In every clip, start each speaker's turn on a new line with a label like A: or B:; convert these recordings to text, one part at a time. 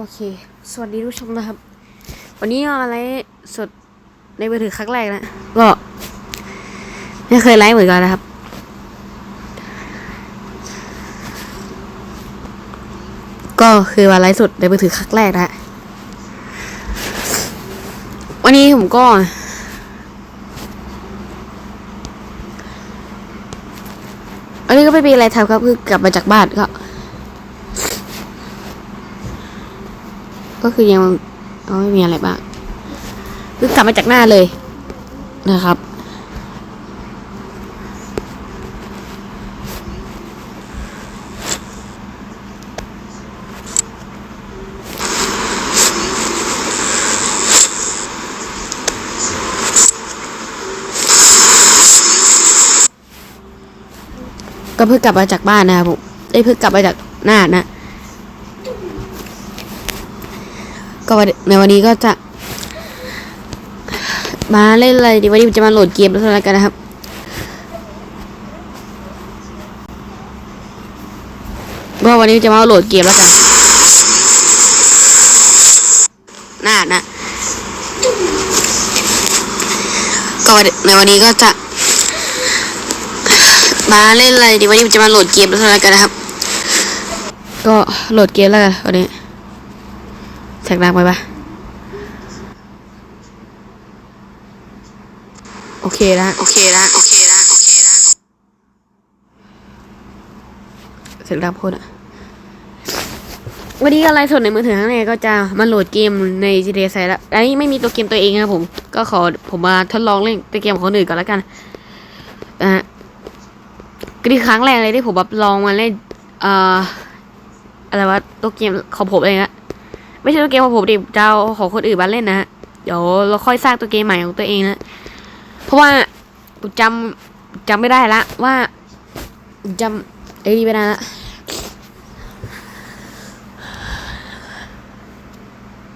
A: อเค สวัสดีทุกชมนะครับ วันนี้มาไลฟ์สดในมือถือครั้งแรกนะ ก็ไม่เคยไลฟ์เหมือนกันนะครับ ก็คือมาไลฟ์สดในมือถือครั้งแรกนะฮะวันนี้ผมก็ อันนี้ก็ไม่มีอะไรทำครับ คือกลับมาจากบ้านก็ ก็คือยังไม่มีอะไรบ้างคือกลับมาจากหน้าเลยนะครับ ก็เพิ่งกลับมาจากบ้านนะครับผมเอ้ยเพิ่งกลับมาจากหน้านะ ก็วันในวันนี้ก็จะ มาเล่นอะไรดีวันนี้จะมาโหลดเกมแล้วกันนะครับก็วันนี้จะมาโหลดเกมแล้วกันน่านะก็วันในวันนี้ก็จะ มาเล่นอะไรดีวันนี้จะมาโหลดเกมแล้วกันนะครับ ก็โหลดเกมแล้วกันวันนี้ แท็กดังไปปะโอเคนะโอเคนะโอเคนะโอเคนะเสียงดังโพดอะวันนี้ก็ไลฟ์สดในมือถือข้างในก็จะมาโหลดเกมใน GTA ใส่แล้วอันนี้ไม่มีตัวเกมตัวเองนะครับผม ก็ขอผมมาทดลองเล่นตัวเกมของคนอื่นก่อนแล้วกันนะฮะก็นี่ครั้งแรกเลยที่ผมแบบลองมาเล่นเอ่ออะไรวะตัวเกมของผมเองอะ ไม่ใช่ตัวเกมของผมดิจะเอาของคนอื่นมาเล่นนะฮะเดี๋ยวเราค่อยสร้างตัวเกมใหม่ของตัวเองนะเพราะว่าผมจำจำไม่ได้ละว่าจำไอ้นี่ไม่ได้ละ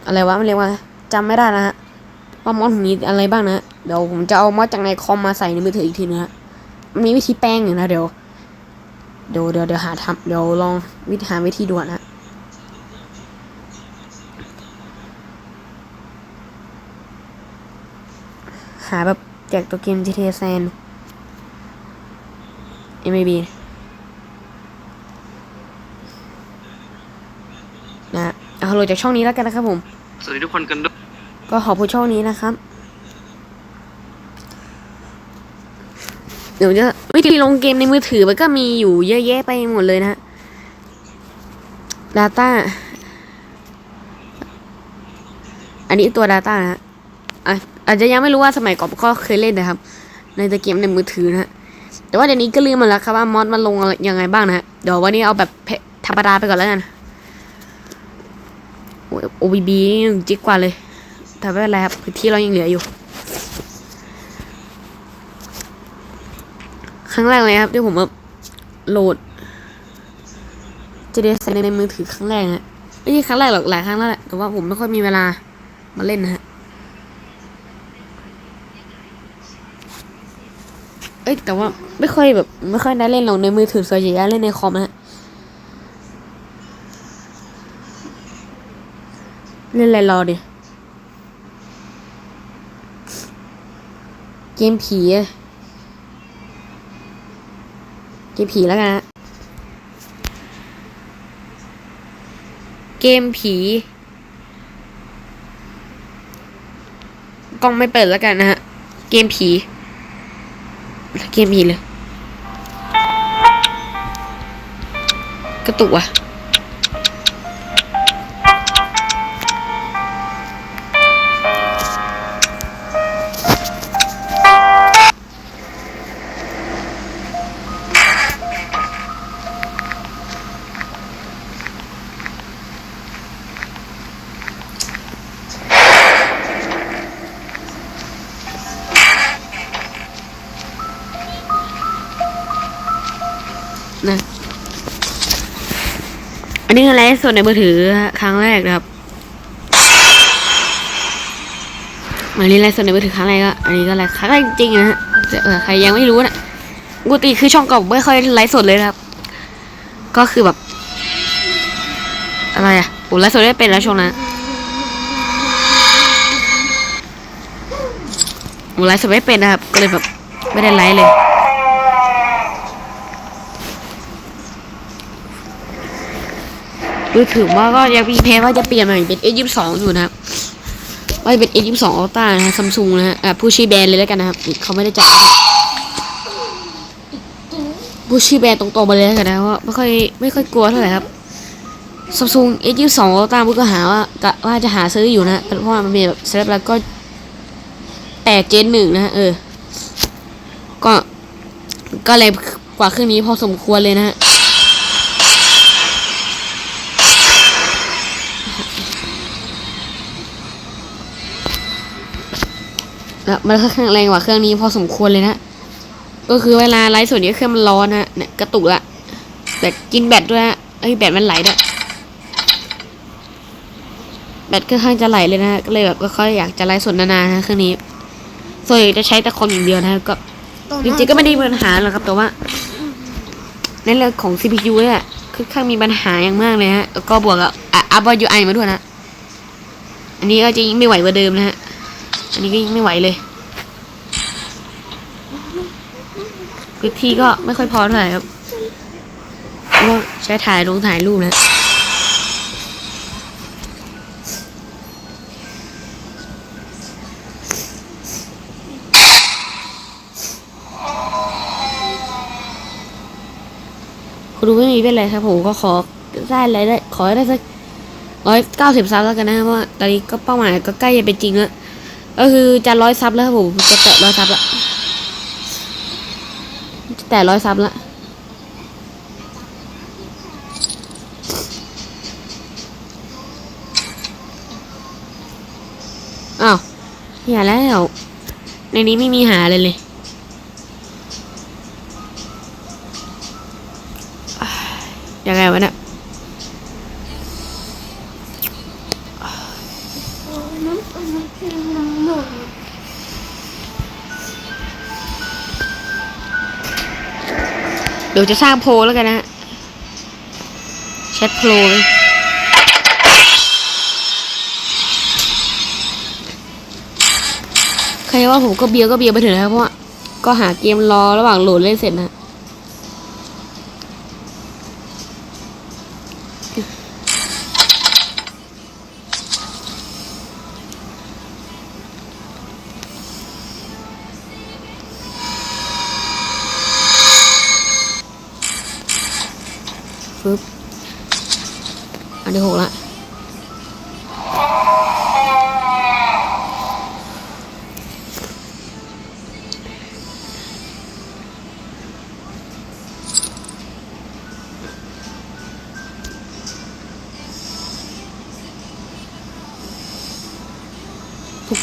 A: อะไรวะมันเรียกว่าจำไม่ได้นะฮะว่ามอดมีอะไรบ้างนะเดี๋ยวผมจะเอามอดจากในคอมมาใส่ในมือถืออีกทีนะฮะมันมีวิธีแป้งอยู่นะเดี๋ยวเดี๋ยวเดี๋ยวหาทำเดี๋ยวลองวิธีหาวิธีด่วนนะาแบบแจกตัวเกม GTA San MAB นะเอาโหลดจากช่องนี้แล้วกันนะครับผม
B: สวัสดีทุกคนกันด้วย
A: ก็ขอบคุณช่องนี้นะครับ เดี๋ยวจะวิธีลงเกมในมือถือมันก็มีอยู่เยอะแยะไปหมดเลยนะฮะ Data อันนี้ตัว Data นะฮะอะอาจจะยังไม่รู้ว่าสมัยก่อนก็เคยเล่นนะครับ ในตัวเกมในมือถือนะฮะแต่ว่าเดี๋ยวนี้ก็ลืมมาแล้วครับว่ามอดมันลงยังไงบ้างนะฮะเดี๋ยววันนี้เอาแบบธรรมดาไปก่อนแล้วกันโอบีบีจิ๊กกว่าเลยแต่ไม่เป็นไรครับพื้นที่เรายังเหลืออยู่ ครั้งแรกเลยครับที่ผมแบบโหลดจะได้ใส่ในมือถือครั้งแรกนะไม่ใช่ครั้งแรกหรอกหลายครั้งแล้วแหละแต่ว่าผมไม่ค่อยมีเวลามาเล่นนะฮะ อ้ยแต่ว่าไม่ค่อยแบบ ไม่ค่อยได้เล่นหรอกในมือถือส่วนใหญ่เล่นในคอมนะฮะเล่นอะไรรอดิเกมผีเกมผีแล้วกันนะเกมผีกล้องไม่เปิดแล้วกันนะฮะ เกมผี เกมมีเลย กระตุกว่ะนะ ดในมือถือครั้งแรกนะครับอันนี้ไลฟ์สดในมือถือครั้งแรกก็อันนี้ก็ไลฟ์ครั้งแรกจริงๆนะฮะใครยังไม่รู้นะปกติคือช่องเก่าไม่ค่อยไลฟ์สดเลยนะครับ ก็คือแบบ อะไรอะผมไลฟ์สดได้เป็นแล้วช่วงนั้นผมไลฟ์สดไม่เป็นนะครับ ก็เลยแบบไม่ได้ไลฟ์เลย รู้ถึงว่าก็ยังมีแพ้ว่าจะเปลี่ยนใหม่เป็น A22 อยู่นะครับว่าเป็น A22 Ultra นะฮะซัมซุงนะฮะผู้ชื่อแบรนด์เลยแล้วกันนะครับเขาไม่ได้จัดผู้ชื่อแบรนด์ตรงๆมาเลยแล้วกันนะว่าไม่ค่อยไม่ค่อยกลัวเท่าไหร่ครับซัมซุง A22 Ultra มุกก็หาว่ากะว่าจะหาซื้ออยู่นะเพราะว่ามันมีแบบเซเลบแล้วก็แตกเจนหนึ่งนะฮะเออ ก็ก็เลยกว่าเครื่องนี้พอสมควรเลยนะฮะ แล้วมันค่อนข้างแรงกว่าเครื่องนี้พอสมควรเลยนะ ก็คือเวลาไลฟ์สดเนี่ยเครื่องมันร้อนนะเนี่ยกระตุกละแต่กินแบตด้วยฮะเอ้ยแบตมันไหลด้วยแบตค่อนข้างจะไหลเลยนะ ก็เลยแบบก็ค่อยอยากจะไลฟ์สดนานๆนะเครื่องนี้ส่วนใหญ่จะใช้แต่คอมอย่างเดียวนะก็จริงๆก็ไม่ได้มีปัญหาหรอกครับแต่ว่าในเรื่องของ CPU เนี่ยค่อนข้างมีปัญหาอย่างมากเลยฮะแล้วก็บวกกับอัพยูไอมาด้วยนะ อันนี้ก็จะยิ่งไม่ไหวกว่าเดิมนะฮะ อันนี้ก็ยิ่งไม่ไหวเลย พื้นที่ก็ไม่ค่อยพอเท่าไหร่ครับว่าใช้ถ่ายลงถ่ายรูปนะคุณดูไม่มีเป็นไรครับผมก็ขอได้อะไรได้ขอได้สักร้อยเก้าสิบซับแล้วกันนะเพราะว่าตอนนี้ก็เป้าหมายก็ใกล้จะเป็นจริงแล้ว ก็คือจะร้อยซับแล้วครับผมจะแตะร้อยซับละจะแตะร้อยซับละอ้าวอย่าแล้ว ในนี้ไม่มีหาเลยเลยยังไงวะเนี่ย ดี๋ยวจะสร้างโพลแล้วกันนะแชทโพลเลยใครว่าผมก็เบียร์ก็เบียร์ไปเถอะนะเพราะว่าก็หาเกมรอระหว่างโหลดเล่นเสร็จนะ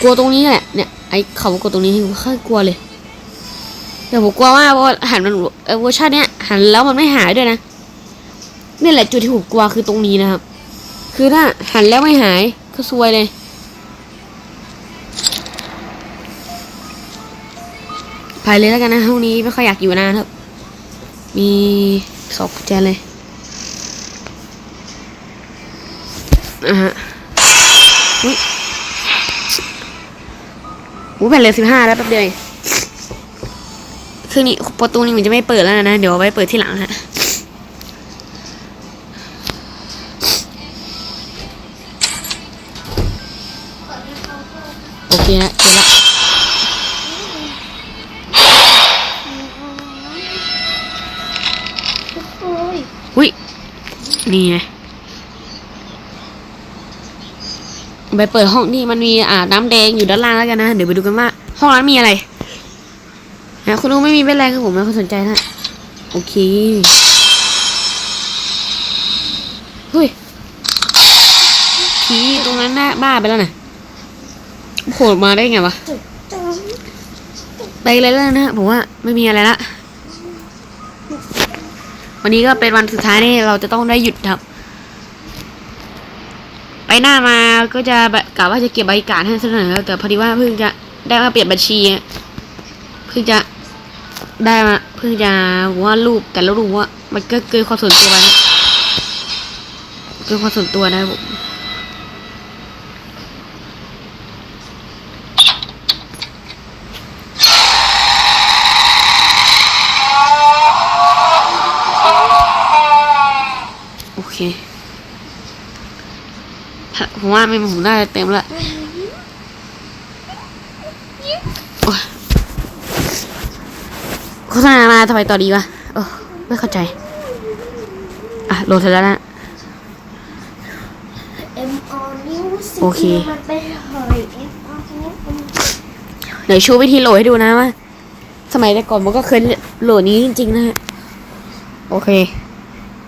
A: กลัวตรงนี้แหละเนี่ยไอ้เขากลัวตรงนี้ผมค่อยกลัวเลยเดี๋ยวผมกลัวว่าเพราะหันมันเออเวอร์ชันเนี้ยหันแล้วมันไม่หายด้วยนะนี่แหละจุดที่ผมกลัวคือตรงนี้นะครับ คือถ้าหันแล้วไม่หายก็ซวยเลยไปเลยแล้วกันนะห้องนี้ไม่ค่อยอยากอยู่นานครับ มีสอบกุญแจเลยอะฮะอุ้ย อู้แผ่นเลยสิบห้าแล้วแป๊บเดียวคือนี่ประตูนี้มันจะไม่เปิดแล้วนะ เดี๋ยวไว้เปิดที่หลังฮะโอเคนะเจอละอุ้ยนี่ไง ไปเปิดห้องนี่มันมีอ่าน้ำแดงอยู่ด้านล่างแล้วกันนะ เดี๋ยวไปดูกันว่า ห้องนั้นมีอะไรนะคุณลุงไม่มีเป็นไรครับผมไม่ค่อยสนใจนะโอเคเฮ้ยผีตรงนั้นน่าบ้าไปแล้วนะโผล่มาได้ไงวะไปเลยแล้วนะผมว่าไม่มีอะไรละวันนี้ก็เป็นวันสุดท้ายที่เราจะต้องได้หยุดครับ ไปหน้ามาก็จะกล่าวว่าจะเก็บใบการให้เสนอ แต่พอดีว่าเพิ่งจะได้มาเปลี่ยนบัญชี เพิ่งจะได้มาเพิ่งจะว่ารูปแต่ละรูปว่า มันก็เกินความส่วนตัวนะเกินความส่วนตัวนะผม ผมว่าไม่ผมได้เต็มละโอ๊ยโฆษณามาทำไมต่อดีวะโอ้ไม่เข้าใจ อะโหลดเสร็จแล้วนะ
B: เอ็มออนิวสิ
A: โอเค
B: มันเป็นหอยเอ็มออนิว
A: เดี๋ยวชูวิธีโหลดให้ดูนะว่าสมัยแต่ก่อนมันก็เคยโหลดนี้จริงๆนะฮะ โอเค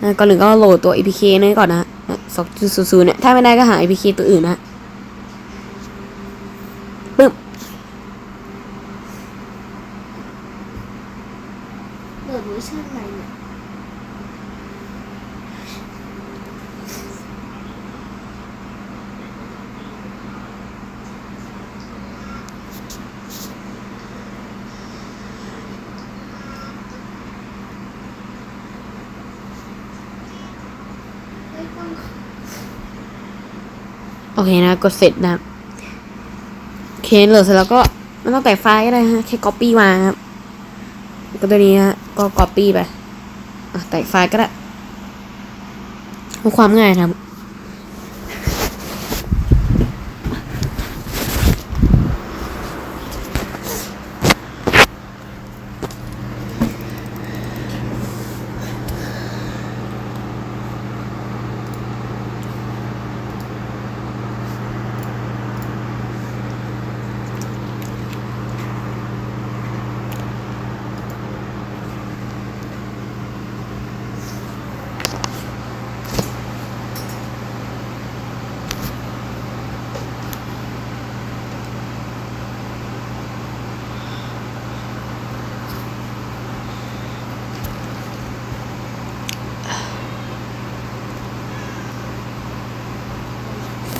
A: นะก่อนหนึ่งก็โหลดตัว APK นี่ก่อนนะ ฮะสองจุดศูนย์เนี่ยถ้าไม่ได้ก็หา APK ตัวอื่นนะฮะปึ๊บ
B: เปิดเวอร์ชันใหม่เนี่ย
A: โอ เคนะกดเสร็จนะโอเคโหลดเสร็จแล้วก็ไม่ต้องแต่ไฟล์ก็ได้ฮะแค่ copy มาครับก็ตัวนี้ฮะก็ copy ไปอะแต่ไฟล์ก็ได้เพื่อความง่ายนะ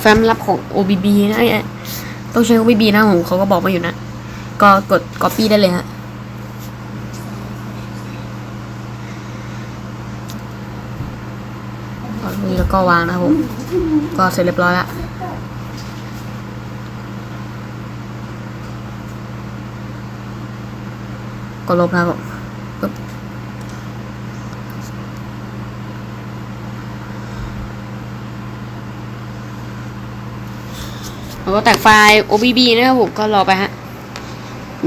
A: แฟ้มลับของ OBB นะเนี่ยต้องใช้ OBB นะผมเขาก็บอกมาอยู่นะ ก็กด copy ได้เลยฮะตอนนี้แล้วก็วางนะผม ก็เสร็จเรียบร้อยแล้วก็ลบนะครับ ผมปึ๊บแล้วก็แตกไฟล์ OBB นะครับผมก็รอไปฮะ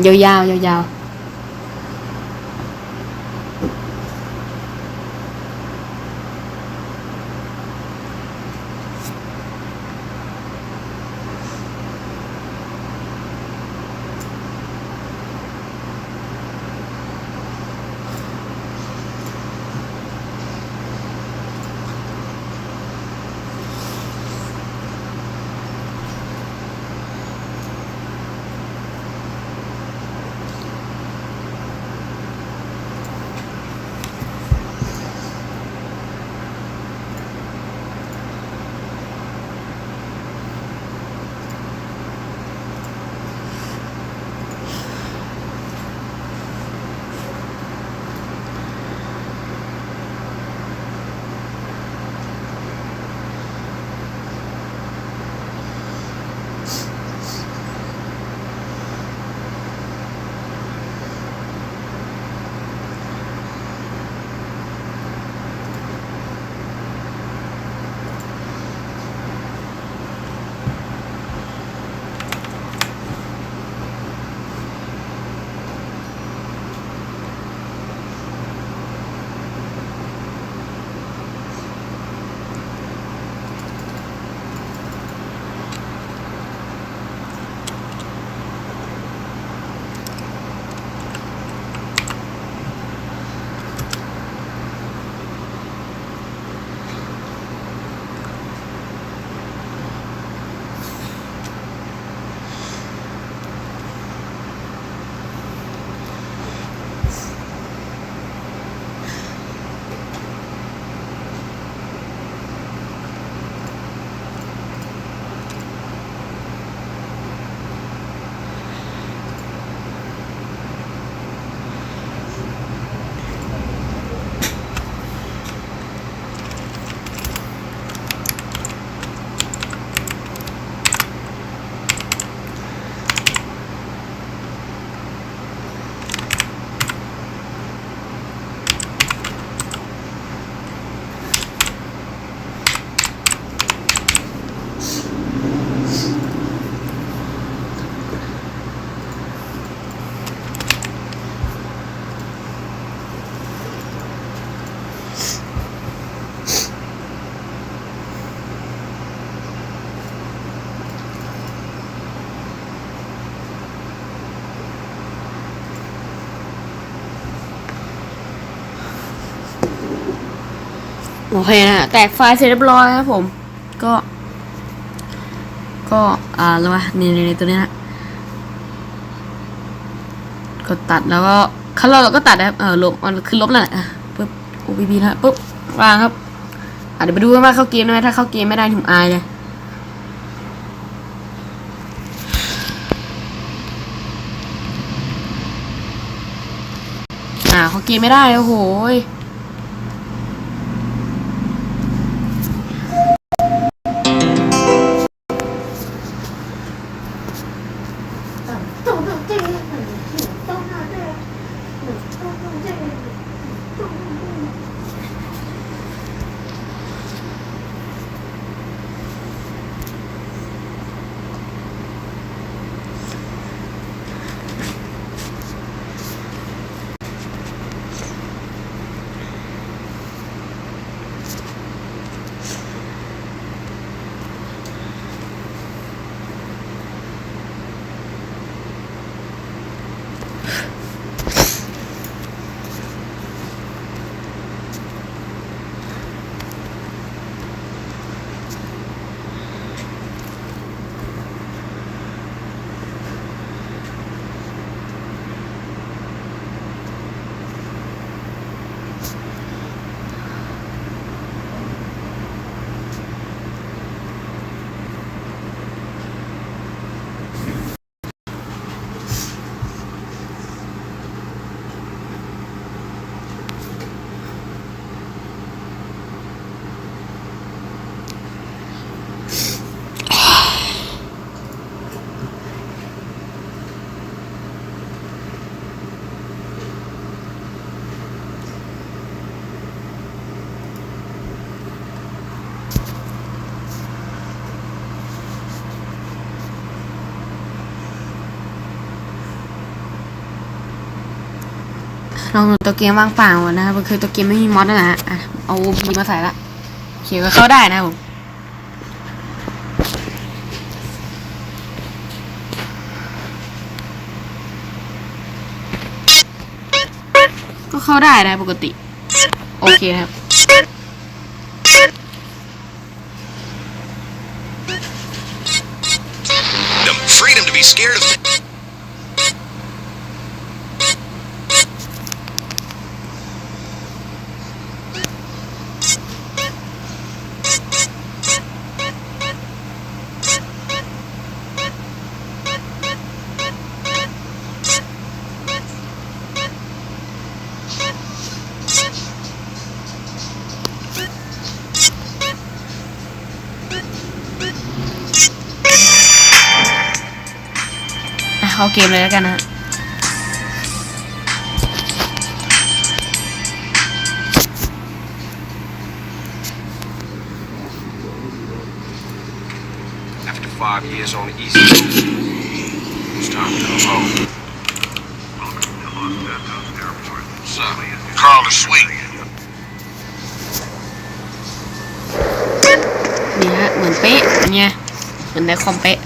A: ยาวๆยาวๆ โอเคนะฮะแตกไฟล์เสร็จเรียบร้อยครับผม ก็ ก็ อ่าแล้ววะนี่ในตัวนี้นะ ก็ตัดแล้วก็ขั้นเราเราก็ตัดนะครับเออลบมันคือลบนั่นแหละอะปุ๊บ OBB นะฮะปุ๊บ วางครับอะเดี๋ยวไปดูกันว่าเข้าเกมได้ไหมถ้าเข้าเกมไม่ได้ผมอายเลยอ่าเขาเกมไม่ได้ โอ้โห ลองดูตัวเกมว่างเปล่าก่อนะครับคือตัวเกมไม่มีมอดนะฮะอะเอาบีมาใส่ละเขียวก็เข้าได้นะผมก็เข้าได้นะปกติ โอเคครับ เข้าเกมเลยแล้วกันนะนี่ฮะเหมือนเป๊ะเนี่ยเหมือนในคอมเป๊ะ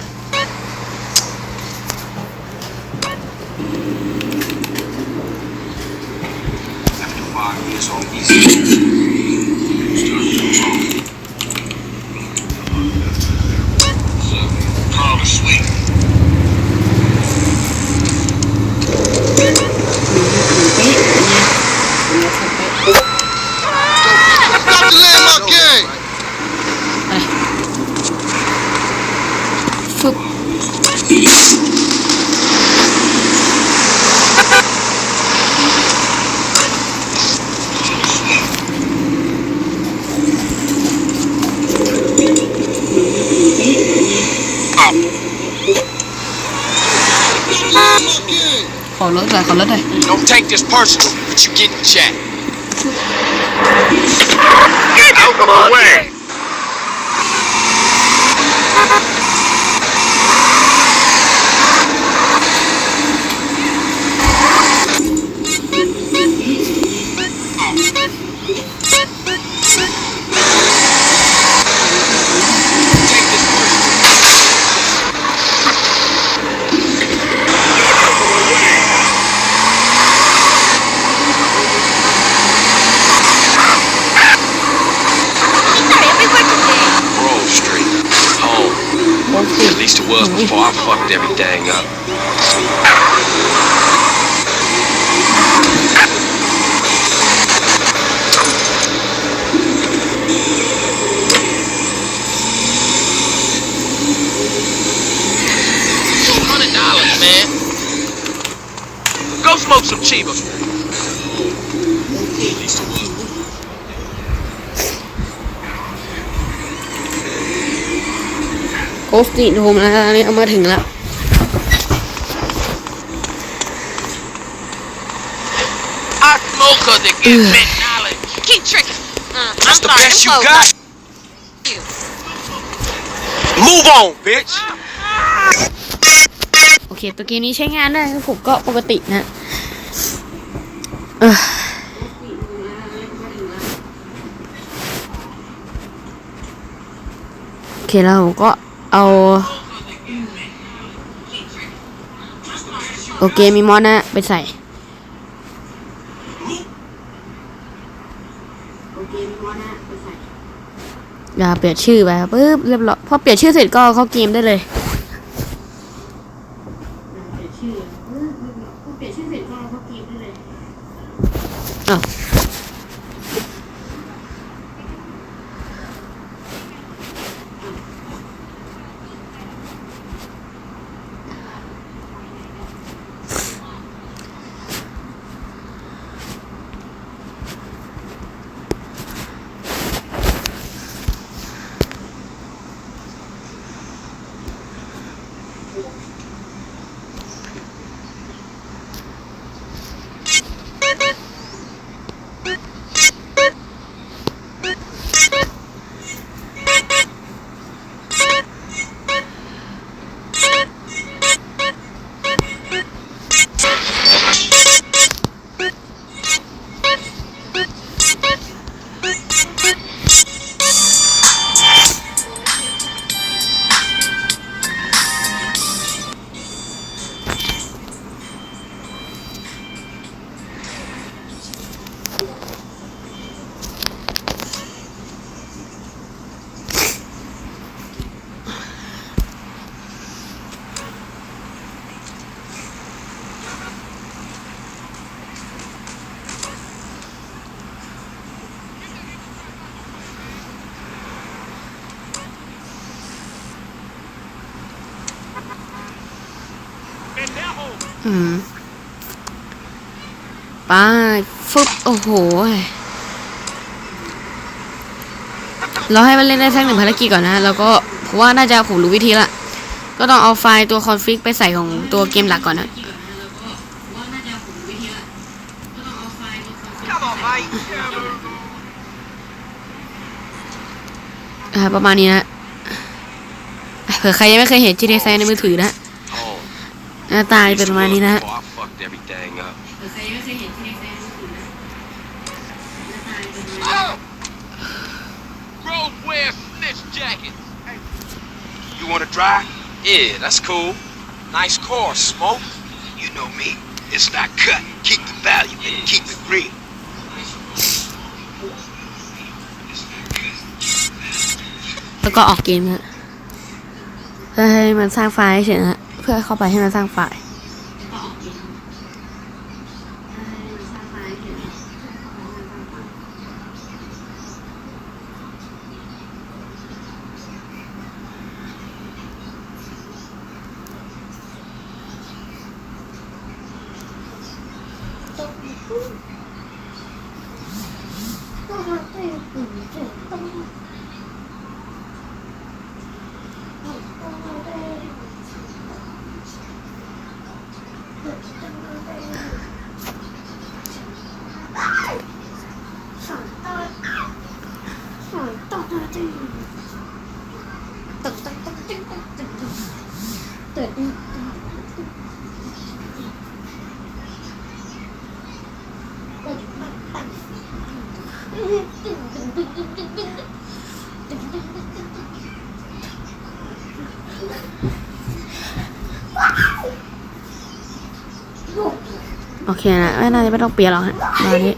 C: take this personal, but you get in chat. Get out of my way! Take this personal. was before I fucked everything up.
D: Two hundred dollars, man. Go smoke some Chiba.
A: โกสติโฮมแล้วอันนี้เอามาถึงแล้ว
D: I smoke cause it gives me knowledge.
B: Keep tricking. Uh,
C: That's
B: I'm
C: the
B: sorry,
C: best you
B: it's
C: got.
B: you.
C: Move on, bitch.
A: โอเคตัวเกมนี้ใช้งานได้ครับผมก็ปกตินะเออโอเคแล้วผมก็ เอา โอเคมีมอสนะ ไปใส่อย่าเปลี่ยนชื่อไปครับปึ๊บเรียบร้อยพอเปลี่ยนชื่อเสร็จก็เข้าเกมได้เลยอ้าว โอ้โหเราให้มันเล่นได้สักหนึ่งภารกิจก่อนนะ แล้วก็เพราะว่าน่าจะผมรู้วิธีละ ก็ต้องเอาไฟล์ตัวคอนฟิกไปใส่ของตัวเกมหลักก่อนนะ
D: Come on, mate.
A: อ่าประมาณนี้นะเผื่อใครยังไม่เคยเห็น GTA ในมือถือนะ
C: Oh,
A: หน้าตาจะเป็นประมาณนี้นะ
D: snitch jackets.
C: You wanna drive? Yeah, that's cool. Nice car, Smoke. You know me. It's not cut. Keep the value and keep it real.
A: แล้วก็ออกเกมนะเพื่อให้มันสร้างไฟล์เฉยๆนะเพื่อเข้าไปให้มันสร้างไฟล์ โอเคนะไม่น่าจะไม่ต้องเปลี่ยนหรอกฮะตอนนี้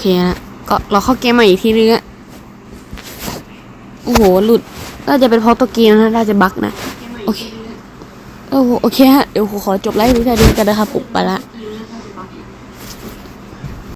A: เคนะก็เราเข้าเกมใหม่อีกทีนึงอะโอ้โหหลุดน่าจะเป็นเพราะตัวเกมนะน่าจะบั๊กนะ โอเคโอ้โหโอเคฮะ เดี๋ยวขอจบไลฟ์นี้แค่นี้กันนะครับผมไปละ